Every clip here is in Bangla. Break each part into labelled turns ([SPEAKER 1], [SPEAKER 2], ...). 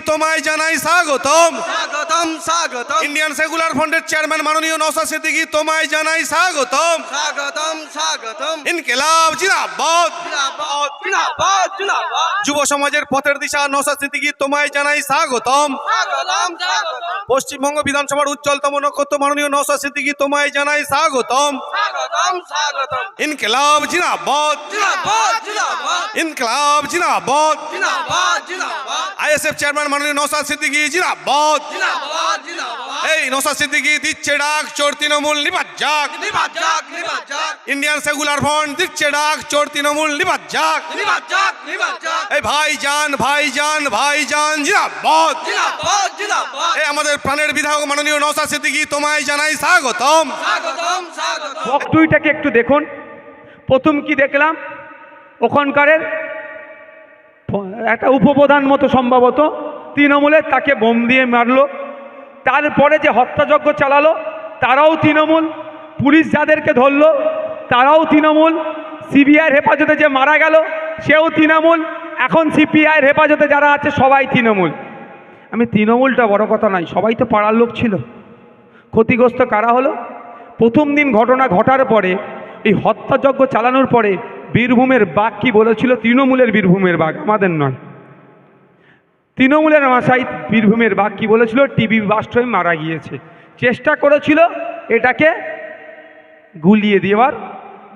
[SPEAKER 1] তোমায় জানাই স্বাগতম।
[SPEAKER 2] স্বাগতম স্বাগতম।
[SPEAKER 1] ইন্ডিয়ান সেকুলার ফ্রন্টের চেয়ারম্যান মাননীয় নওশাদ সিদ্দিকী তোমায় জানাই স্বাগতম।
[SPEAKER 2] স্বাগতম স্বাগতম।
[SPEAKER 1] ইনকেলাব জিন্দাবাদ।
[SPEAKER 2] জিন্দাবাদ জিন্দাবাদ জিন্দাবাদ।
[SPEAKER 1] যুব সমাজের পথের দিশা নওশাদ সিদ্দিকী তোমায় জানাই স্বাগতম।
[SPEAKER 2] স্বাগতম স্বাগতম।
[SPEAKER 1] পশ্চিমবঙ্গ বিধানসভার উজ্জ্বলতম নক্ষত্র মাননীয় নওশাদ সিদ্দিকী তোমায় জানাই স্বাগতম।
[SPEAKER 2] স্বাগতম স্বাগতম।
[SPEAKER 1] ইনকেলাব জিন্দাবাদ।
[SPEAKER 2] জিন্দাবাদ জিন্দাবাদ।
[SPEAKER 1] ইনকলাব জিন্দাবাদ।
[SPEAKER 2] জিন্দাবাদ জিন্দাবাদ।
[SPEAKER 1] আইএসএফ চেয়ারম্যান মাননীয় নওশাদ সিদ্দিকী জিন্দাবাদ। এই নওশাদ সিদ্দিকী দিচ্ছে ডাক চোর তৃণমূল নিবাদ যাক ইন্ডিয়ান সেকুলার ফ্রন্ট দিচ্ছে ডাক চোর তৃণমূল নিবাদ যাক এই ভাই যান ভাই যান ভাই যান জিন্দাবাদ।
[SPEAKER 2] জিন্দাবাদ জিন্দাবাদ।
[SPEAKER 1] এই আমাদের প্রাণের বিধায়ক মাননীয় নওশাদ সিদ্দিকী তোমায় জানাই স্বাগতম।
[SPEAKER 2] স্বাগতম স্বাগতম।
[SPEAKER 3] একটু দেখুন। প্রথম কি দেখলাম? ওখানকারের একটা উপপ্রধান মতো সম্ভবত তৃণমূলের তাকে বোম দিয়ে মারলো। তারপরে যে হত্যাযজ্ঞ চালালো, তারাও তৃণমূল। পুলিশ যাদেরকে ধরলো, তারাও তৃণমূল। সিবিআইয়ের হেফাজতে যে মারা গেল, সেও তৃণমূল। এখন সিপিআইয়ের হেফাজতে যারা আছে, সবাই তৃণমূল। আমি তৃণমূলটা বড় কথা নয়, সবাই তো পাড়ার লোক ছিল। ক্ষতিগ্রস্ত কারা হলো? প্রথম দিন ঘটনা ঘটার পরে, এই হত্যাযজ্ঞ চালানোর পরে বীরভূমের বাঘ কি বলেছিল? তৃণমূলের বীরভূমের বাঘ, আমাদের নয়। তৃণমূলের ভাষায় বীরভূমের বাঘ কি বলেছিল? টিভি বাস্ট হয়ে মারা গিয়েছে। চেষ্টা করেছিল এটাকে গুলিয়ে দেওয়ার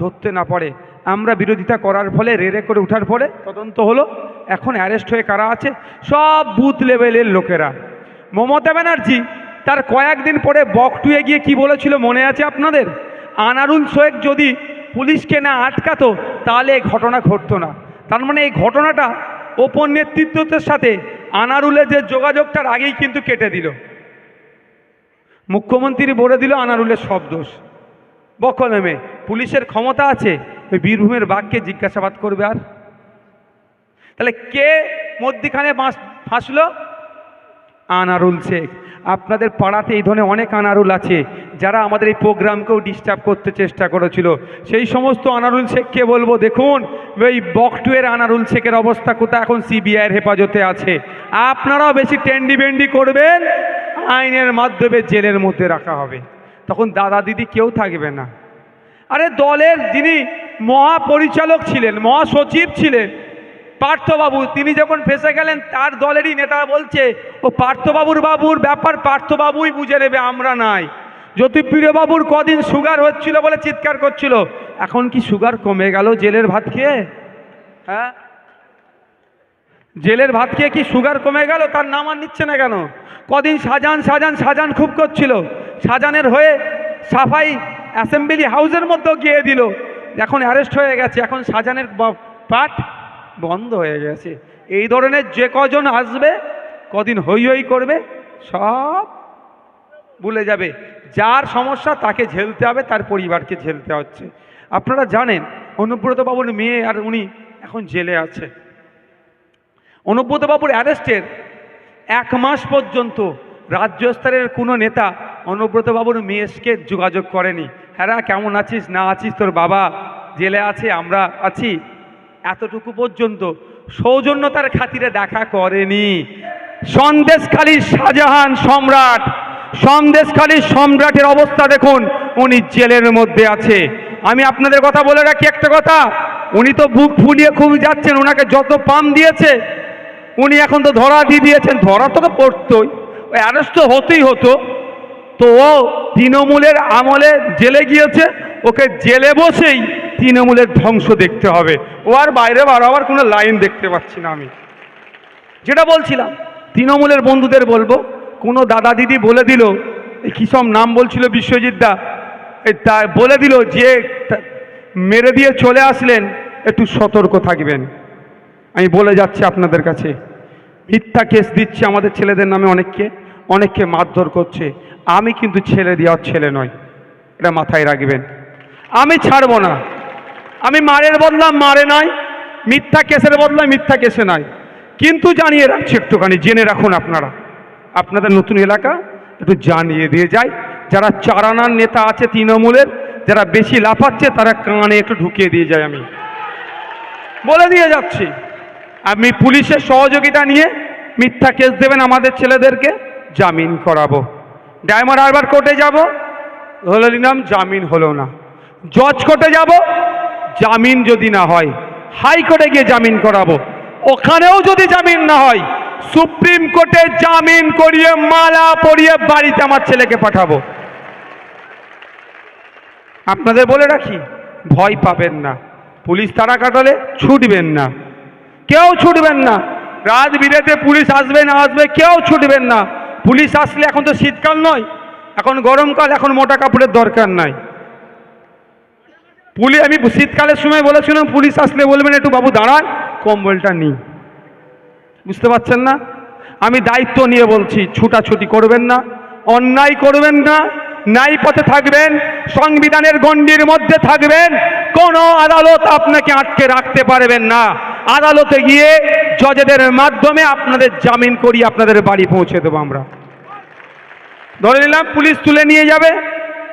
[SPEAKER 3] ধরতে না পারে। আমরা বিরোধিতা করার ফলে, রেড়ে করে ওঠার ফলে তদন্ত হলো। এখন অ্যারেস্ট হয়ে কারা আছে? সব বুথ লেভেলের লোকেরা। মমতা ব্যানার্জি তার কয়েকদিন পরে বকটুয়ে গিয়ে কি বলেছিল মনে আছে আপনাদের? আনারুল শেখ যদি পুলিশকে না আটকাতো, তাহলে এই ঘটনা ঘটতো না। তার মানে এই ঘটনাটা ওপর নেতৃত্বের সাথে আনারুলের যে যোগাযোগটার আগেই কিন্তু কেটে দিল। মুখ্যমন্ত্রী বলে দিল আনারুলের সব দোষ। বকলমে পুলিশের ক্ষমতা আছে, ওই বীরভূমের বাঘকে জিজ্ঞাসাবাদ করবে আর? তাহলে কে মধ্যিখানে ফাঁসলো? আনারুল শেখ। আপনাদের পাড়াতে এই ধরনের অনেক আনারুল আছে, যারা আমাদের এই প্রোগ্রামকেও ডিস্টার্ব করতে চেষ্টা করেছিল। সেই সমস্ত আনারুল শেখকে বলব, দেখুন ওই বকটুয়ের আনারুল শেখের অবস্থা কোথায়? এখন সিবিআইয়ের হেফাজতে আছে। আপনারাও বেশি টেন্ডি বেন্ডি করবেন, আইনের মাধ্যমে জেলের মধ্যে রাখা হবে। তখন দাদা দিদি কেউ থাকবে না। আরে দলের যিনি মহাপরিচালক ছিলেন, মহাসচিব ছিলেন পার্থবাবু, তিনি যখন ফেসে গেলেন, তার দলেরই নেতা বলছে, ও পার্থবাবুর বাবুর ব্যাপার, পার্থবাবুই বুঝে নেবে, আমরা নাই। জ্যোতিপ্রিয় বাবুর কদিন সুগার হচ্ছিল বলে চিৎকার করছিল। এখন কি সুগার কমে গেল জেলের ভাত খেয়ে? হ্যাঁ? জেলের ভাত খেয়ে কি সুগার কমে গেল? তার নাম আর নিচ্ছে না কেন? কদিন সাজান সাজান সাজান খুব করছিল। সাজানের হয়ে সাফাই অ্যাসেম্বলি হাউসের মধ্যেও গিয়ে দিল। এখন অ্যারেস্ট হয়ে গেছে। এখন সাজানের পাঠ বন্ধ হয়ে গেছে। এই ধরনের যে কজন আসবে, কদিন হই হই করবে, সব ভুলে যাবে। যার সমস্যা তাকে ঝেলতে হবে, তার পরিবারকে ঝেলতে হচ্ছে। আপনারা জানেন, অনুব্রত বাবুর মেয়ে আর উনি এখন জেলে আছে। অনুব্রতবাবুর অ্যারেস্টের এক মাস পর্যন্ত রাজ্য স্তরের কোনো নেতা অনুব্রতবাবুর মেয়েকে যোগাযোগ করেনি। হ্যাঁ কেমন আছিস, না আছিস তোর বাবা? জেলে আছে, আমরা আছি। এতটুকু পর্যন্ত সৌজন্যতার খাতিরে দেখা করেনি। সন্দেশখালীর শাহজাহান সম্রাট সন্দেশখালীর সম্রাটের অবস্থা দেখুন, উনি জেলের মধ্যে আছে। আমি আপনাদের কথা বলে রাখি একটা কথা, উনি তো বুক ফুলিয়ে খুব যাচ্ছেন ওনাকে যত পাম দিয়েছে, উনি এখন তো ধরা দিয়ে দিয়েছেন, ধরা তো পড়তোই অ্যারেস্ট তো হতেই হতো। তো ও তৃণমূলের আমলে জেলে গিয়েছে, ওকে জেলে বসেই তৃণমূলের ধ্বংস দেখতে হবে। ও আর বাইরে বাড়াবার কোনো লাইন দেখতে পাচ্ছি না আমি। যেটা বলছিলাম। তৃণমূলের বন্ধুদের বলব কোনো দাদা দিদি বলে দিল এই কী সব নাম বলছিল বিশ্বজিৎ দা তা বলে দিল যে মেরে দিয়ে চলে আসলেন একটু সতর্ক থাকবেন। আমি বলে যাচ্ছি আপনাদের কাছে। মিথ্যা কেস দিচ্ছে আমাদের ছেলেদের নামে অনেককে অনেককে মারধর করছে। আমি কিন্তু ছেলে দেওয়ার ছেলে নয় এটা মাথায় রাখবেন। আমি ছাড়বো না। আমি মারের বদলা মারে নয় মিথ্যা কেসের বদলা মিথ্যা কেসে নয় কিন্তু জানিয়ে রাখছি একটুখানি, জেনে রাখুন আপনারা। আপনাদের নতুন এলাকা, একটু জানিয়ে দিয়ে যায় যারা চারানার নেতা আছে তৃণমূলের, যারা বেশি লাফাচ্ছে, তারা কানে একটু ঢুকিয়ে দিয়ে যায় আমি। বলে দিয়ে যাচ্ছি, আমি পুলিশের সহযোগিতা নিয়ে মিথ্যা কেস দেবেন আমাদের ছেলেদেরকে, জামিন করাবো। ডায়মন্ড হারবার কোর্টে যাব, হলো নিলাম, জামিন হলো না। জজ কোর্টে যাব জামিন যদি না হয়, হাইকোর্টে গিয়ে জামিন করাবো। ওখানেও যদি জামিন না হয়, সুপ্রিম কোর্টে জামিন করিয়ে মালা পরিয়ে বাড়িতে আমার ছেলেকে পাঠাবো। আপনাদের বলে রাখি, ভয় পাবেন না। পুলিশ তারা কাটালে ছুটবেন না। কেউ ছুটবেন না। রাত বিরেতে পুলিশ আসবে না আসবে, কেউ ছুটবেন না। পুলিশ আসলে এখন তো শীতকাল নয়, এখন গরমকাল, এখন মোটা কাপড়ের দরকার নাই। পুলিশ, আমি শীতকালের সময় বলেছিলাম, পুলিশ আসলে বলবেন একটু বাবু দাঁড়ান, কম্বলটা নিই বুঝতে পারছেন না? আমি দায়িত্ব নিয়ে বলছি, ছুটাছুটি করবেন না, অন্যায় করবেন না নাই পথে থাকবেন, সংবিধানের গণ্ডির মধ্যে থাকবেন, কোনো আদালত আপনাকে আটকে রাখতে পারবেন না। আদালতে গিয়ে জজেদের মাধ্যমে আপনাদের জামিন করি আপনাদের বাড়ি পৌঁছে দেবো আমরা। ধরে নিলাম, পুলিশ তুলে নিয়ে যাবে,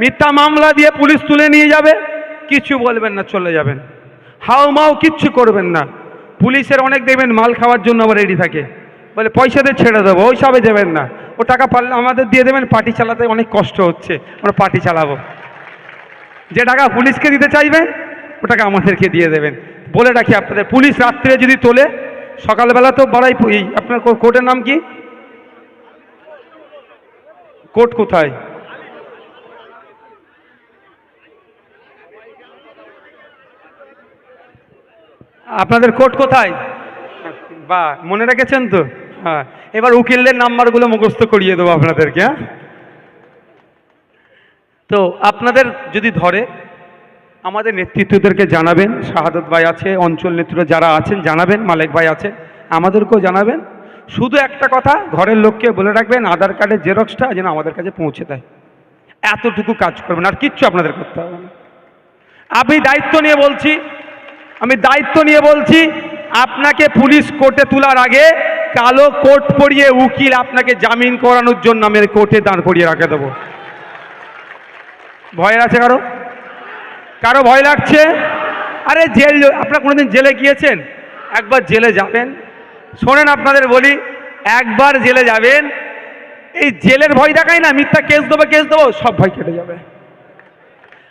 [SPEAKER 3] মিথ্যা মামলা দিয়ে পুলিশ তুলে নিয়ে যাবে। কিছু বলবেন না, চলে যাবেন। হাও মাও কিচ্ছু করবেন না। পুলিশের অনেক দেখবেন মাল খাওয়ার জন্য আবার রেডি থাকে। বলে, পয়সা দিয়ে ছেড়ে দেবো, ওই সবে দেবেন না। ও টাকা পারলে আমাদের দিয়ে দেবেন, পার্টি চালাতে অনেক কষ্ট হচ্ছে, আমরা পার্টি চালাবো। যে টাকা পুলিশকে দিতে চাইবেন ও টাকা আমাদেরকে দিয়ে দেবেন। বলে রাখি আপনাদের, পুলিশ রাত্রে যদি তোলে, সকালবেলা তো বাড়াই আপনার কোর্টের নাম কি? কোর্ট কোথায়? আপনাদের কোর্ট কোথায়? বা, মনে রেখেছেন তো? হ্যাঁ। এবার উকিলদের নাম্বারগুলো মুখস্থ করিয়ে দেবো আপনাদেরকে হ্যাঁ? তো আপনাদের যদি ধরে, আমাদের নেতৃত্বদেরকে জানাবেন, শাহাদত ভাই আছে, অঞ্চল নেতৃত্ব যারা আছেন, জানাবেন, মালেক ভাই আছে, আমাদেরকেও জানাবেন। শুধু একটা কথা, ঘরের লোককে বলে রাখবেন, আধার কার্ডের জেরক্সটা যেন আমাদের কাছে পৌঁছে দেয়। এতটুকু কাজ করবেন, আর কিচ্ছু আপনাদের করতে হবে না। আমি দায়িত্ব নিয়ে বলছি আমি দায়িত্ব নিয়ে বলছি, আপনাকে পুলিশ কোর্টে তোলার আগে কালো কোর্ট পরিয়ে উকিল আপনাকে জামিন করানোর জন্য আমি কোর্টে দাঁড় করিয়ে রাখে দেবো। ভয় আছে কারও? কারও ভয় লাগছে? আরে জেল, আপনারা কোনোদিন জেলে গিয়েছেন? একবার জেলে যাবেন। শোনেন আপনাদের বলি, একবার জেলে যাবেন, এই জেলের ভয় দেখায় না, মিথ্যা কেস দেবো কেস দেবো, সব ভয় কেটে যাবে।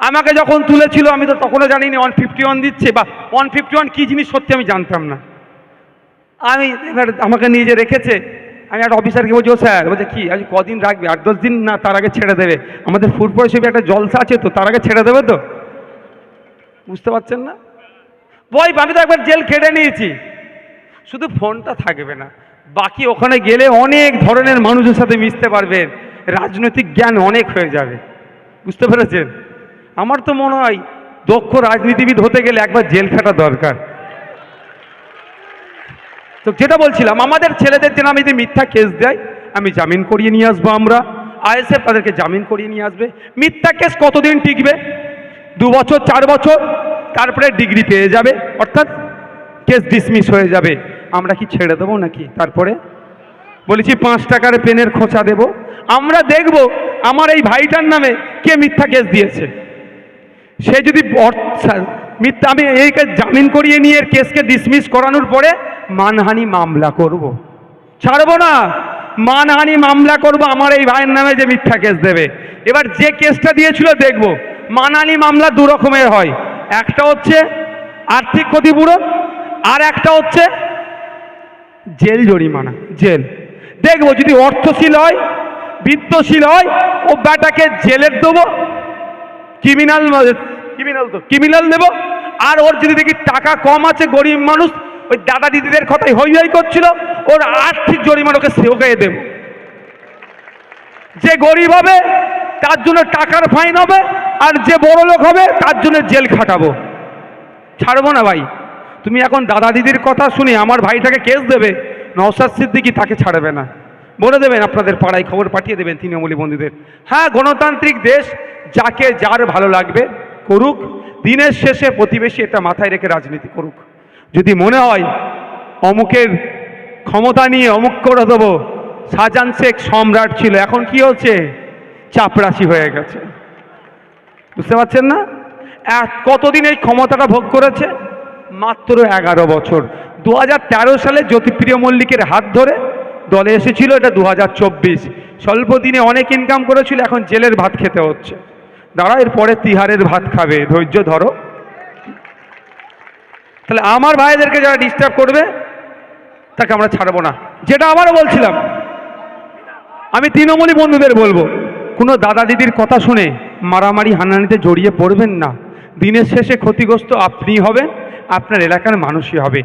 [SPEAKER 3] আমাকে যখন তুলেছিল, আমি তো তখনও জানিনি ওয়ান ফিফটি ওয়ান দিচ্ছে বা ওয়ান ফিফটি ওয়ান কী জিনিস সত্যি আমি জানতাম না। আমি এবার আমাকে নিয়ে যে রেখেছে, আমি একটা অফিসারকে বলছি, ও স্যার, বলছে, কি? আজ কদিন রাখবে? আট, দশ দিন? না, তার আগে ছেড়ে দেবে। আমাদের ফুটবল হিসেবে একটা জলসা আছে তো, তার আগে ছেড়ে দেবে তো? বুঝতে পারছেন না? বই, আমি তো একবার জেল কেটে নিয়েছি। শুধু ফোনটা থাকবে না, বাকি ওখানে গেলে অনেক ধরনের মানুষের সাথে মিশতে পারবেন। রাজনৈতিক জ্ঞান অনেক হয়ে যাবে। বুঝতে পেরেছেন? আমার তো মনে হয় দক্ষ রাজনীতিবিদ হতে গেলে একবার জেল খাটা দরকার। তো যেটা বলছিলাম, আমাদের ছেলেদের যেন আমি যদি মিথ্যা কেস দেয়, আমি জামিন করিয়ে নিয়ে আসব আমরা। আইএসএফ তাদেরকে জামিন করিয়ে নিয়ে আসবে। মিথ্যা কেস কতদিন টিকবে? দু বছর, চার বছর? তারপরে ডিগ্রি পেয়ে যাবে। অর্থাৎ কেস ডিসমিস হয়ে যাবে। আমরা কি ছেড়ে দেবো নাকি? তারপরে বলেছি, পাঁচ টাকার পেনের খোঁচা দেব। আমরা দেখব আমার এই ভাইটার নামে কে মিথ্যা কেস দিয়েছে। সে যদি মিথ্যা আমি এই জামিন করিয়ে নিয়ে কেসকে ডিসমিস করানোর পরে মানহানি মামলা করব। ছাড়বো না। মানহানি মামলা করব আমার এই ভাইয়ের নামে যে মিথ্যা কেস দেবে। এবার যে কেসটা দিয়েছিল দেখব, মানহানি মামলা দু রকমের হয়। একটা হচ্ছে আর্থিক ক্ষতিপূরণ, আর একটা হচ্ছে জেল জরিমানা, জেল। দেখব যদি অর্থশীল হয়, বিত্তশীল হয়, ও ব্যাটাকে জেলের দেবো ক্রিমিনাল ক্রিমিনাল তো। ক্রিমিনাল নেব? আর ওর যদি দেখি টাকা কম আছে গরিব মানুষ ওই দাদা দিদিদের কথাই হই হই করছিল ওর আর্থিক জরিমানাকে সেওকে দেব। যে গরিব হবে তার জন্য টাকার ফাইন হবে আর যে বড় লোক হবে তার জন্য জেল খাটাবো। ছাড়বো না ভাই। তুমি এখন দাদা দিদির কথা শুনে আমার ভাইটাকে কেস দেবে নওসাদ সিদ্দিকি তাকে ছাড়বে না। বলে দেবেন আপনাদের পাড়ায় খবর পাঠিয়ে দেবেন তৃণমূলী বন্ধুদের। হ্যাঁ গণতান্ত্রিক দেশ যাকে যার ভালো লাগবে, করুক। দিনের শেষে প্রতিবেশী এটা মাথায় রেখে রাজনীতি করুক। যদি মনে হয় অমুকের ক্ষমতা নিয়ে অমুক করে দেবো, শাহজাহান শেখ সম্রাট ছিল, এখন কি হচ্ছে? চাপরাশি হয়ে গেছে। বুঝতে পারছেন না? কতদিন এই ক্ষমতাটা ভোগ করেছে? মাত্র এগারো বছর। দু হাজার তেরো সালে জ্যোতিপ্রিয় মল্লিকের হাত ধরে দলে এসেছিল এটা দু হাজার চব্বিশ। স্বল্প দিনে অনেক ইনকাম করেছিল, এখন জেলের ভাত খেতে হচ্ছে। দাঁড়া এরপরে তিহারের ভাত খাবে। ধৈর্য ধরো। তাহলে আমার ভাইদেরকে যারা ডিস্টার্ব করবে, তাকে আমরা ছাড়বো না। যেটা আবারও বলছিলাম, আমি তৃণমূলী বন্ধুদের বলব, কোনো দাদা দিদির কথা শুনে মারামারি হানাহানিতে জড়িয়ে পড়বেন না। দিনের শেষে ক্ষতিগ্রস্ত আপনি হবেন, আপনার এলাকার মানুষই হবে।